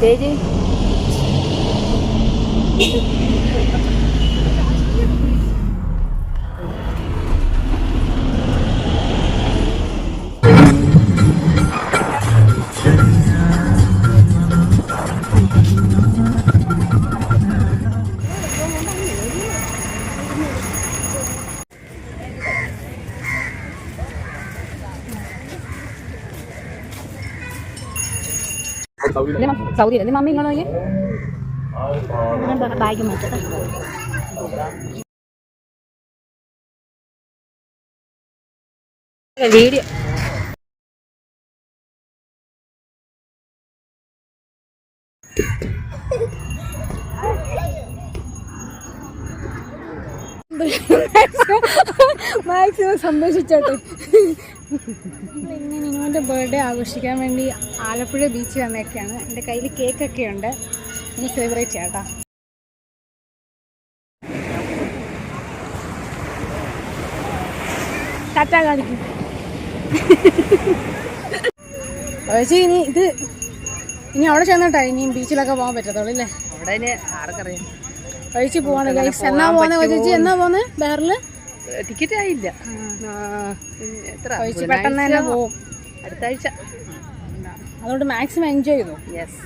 ചേച്ചി സൗദി അല്ലേ മമ്മി ഇങ്ങോട്ട് നോക്കിയേ ബാഗ് മാറ്റട്ടെ വീഡിയോ മാക്സിമം സന്തോഷിച്ചോട്ടെ ഇന്ന് നിങ്ങളുടെ ബർത്ത്ഡേ ആഘോഷിക്കാൻ വേണ്ടി ആലപ്പുഴ ബീച്ച് വന്നേക്കാണ്. എന്റെ കയ്യിൽ കേക്കൊക്കെ ഉണ്ട്. ഒന്ന് സെലിബ്രേറ്റ് ചെയ്യാം ടാറ്റ കാണിക്കും. ചേച്ചി ഇനി ഇത് ഇനി അവിടെ ചെന്നിട്ടാ ഇനിയും ബീച്ചിലൊക്കെ പോകാൻ പറ്റത്തുള്ളൂ അല്ലേ അവിടെ ആർക്കറിയാം. കഴിച്ച് പോവാണ്. എന്നാ പോന്നെ ചേച്ചി എന്നാ പോന്നെ ബേറിൽ ടിക്കറ്റ് ആയില്ല. എത്ര? പെട്ടെന്ന് തന്നെ പോവും. അടുത്ത ആഴ്ച അതുകൊണ്ട് മാക്സിമം എൻജോയ് ചെയ്തു? യെസ്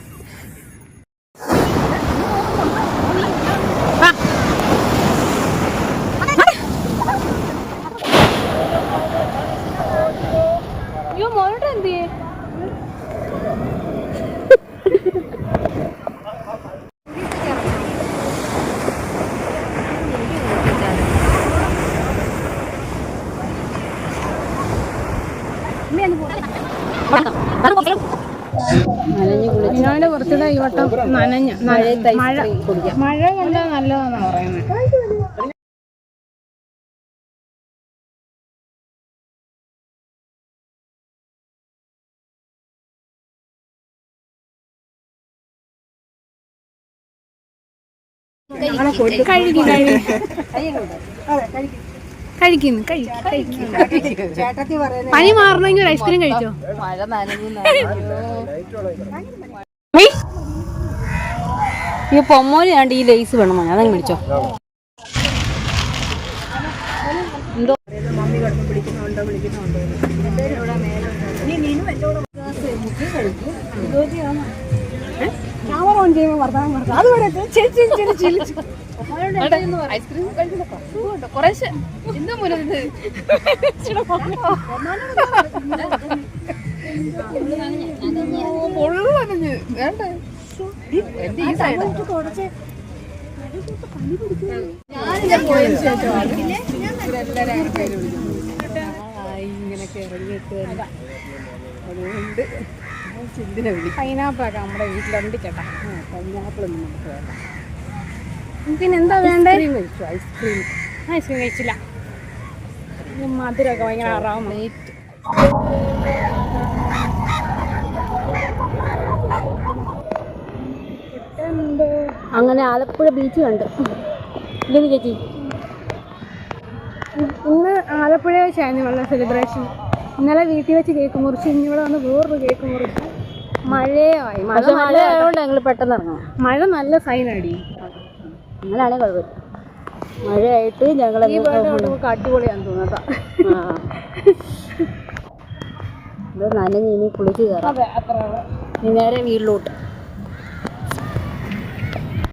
നിങ്ങളുടെ കുറച്ചുകൂടെ ഈ വട്ടം നനഞ്ഞ നന- മഴ മഴ കൊണ്ടാ നല്ലതാന്നാ പറയുന്നത് കഴിക്കും കഴിക്കും കഴിക്കുന്നു കഴിക്കും പനി മാറണമെങ്കിൽ ഒരു ഐസ്ക്രീം കഴിച്ചോ? ഈ പൊമ്മോന് വേണ്ട ഈ ലേസ് വേണം മോനെ അതങ്ങ് മേടിച്ചോ എന്തോ? ക്യാമറ ഓൺ ചെയ്യുമ്പോൾ വർത്തമാനം അതുവരെ ചേച്ചി ചേച്ചി ചിരിച്ചു. ഐസ്ക്രീം? കുറേശ്ശെ എന്തോ വേണ്ടേ. എന്റെ ഈ സൈഡ് പൈനാപ്പിളൊക്കെ നമ്മുടെ വീട്ടിലുണ്ട് കേട്ടാ പൈനാപ്പിളൊന്നും നമുക്ക് വേണ്ട. പിന്നെ എന്താ വേണ്ടേ? ഐസ്ക്രീം കഴിച്ചു? ഐസ്ക്രീം ഐസ്ക്രീം കഴിച്ചില്ല. മധുരമൊക്കെ ഭയങ്കര അറാമ അങ്ങനെ ആലപ്പുഴ ബീച്ച് കണ്ടു. ഇല്ലെന്ന് ചേച്ചി. ഇന്ന് ആലപ്പുഴ വെച്ചായിരുന്നു വെള്ളം സെലിബ്രേഷൻ ഇന്നലെ വീട്ടിൽ വെച്ച് കേക്ക് മുറിച്ച് ഇനി ഇവിടെ വന്ന് വേറൊരു കേക്ക് മുറിച്ച്. മഴയായി. മഴ മഴ ആയതുകൊണ്ട് ഞങ്ങൾ പെട്ടെന്ന് ഇറങ്ങും മഴ നല്ല സൈൻ അടി അങ്ങനെയാണെങ്കിൽ കുഴപ്പമില്ല മഴയായിട്ട് ഞങ്ങൾ അടിപൊളിയാണ് അടിപൊളിയാന്ന് തോന്നട്ടാ ഇത് നനഞ്ഞ് ഇനി കുളിച്ച് കയറാം നേരെ വീട്ടിലോട്ട്.